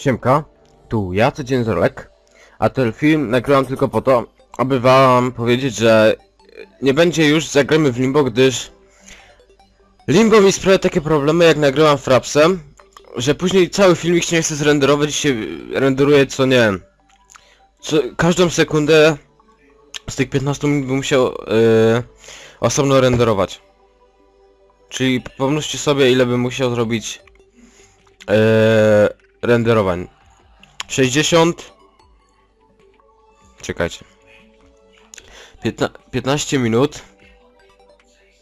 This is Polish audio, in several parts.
Siemka, tu ja, Codzienny Zorlek, a ten film nagrywam tylko po to, aby wam powiedzieć, że nie będzie już zagramy w Limbo, gdyż Limbo mi sprawia takie problemy, jak nagrywam Frapsem, że później cały filmik się nie chce zrenderować i się renderuje co nie wiem, co, każdą sekundę z tych 15 minut bym musiał yy, osobno renderować. Czyli pomnożcie sobie ile bym musiał zrobić yy, renderowań. 60 Czekajcie. Piętna 15 minut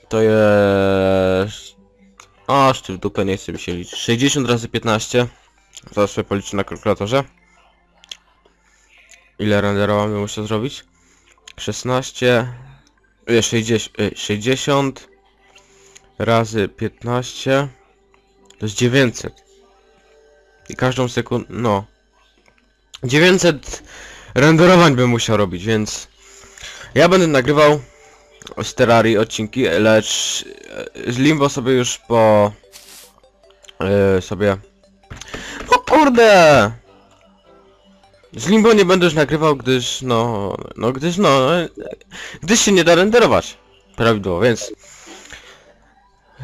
to jest... Aż ty w dupę nie chce mi się liczyć. 60 razy 15 Zaraz sobie policzę na kalkulatorze. Ile renderowań bym musiał zrobić? 16 nie, 60, y, 60 razy 15 to jest 900 i każdą sekundę, no 900 renderowań bym musiał robić, więc ja będę nagrywał z Terrarii odcinki, lecz e, z Limbo sobie już po e, sobie o kurde z Limbo nie będę już nagrywał, gdyż no, no gdyż no, e, gdyż się nie da renderować prawidłowo, więc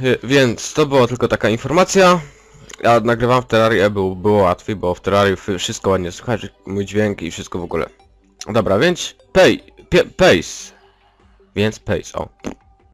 e, więc to była tylko taka informacja. Ja nagrywam w Terrarii, e, było, było łatwiej, bo w Terrarii wszystko ładnie słychać, mój dźwięk i wszystko w ogóle. Dobra, więc pay, pace. Więc pace, o.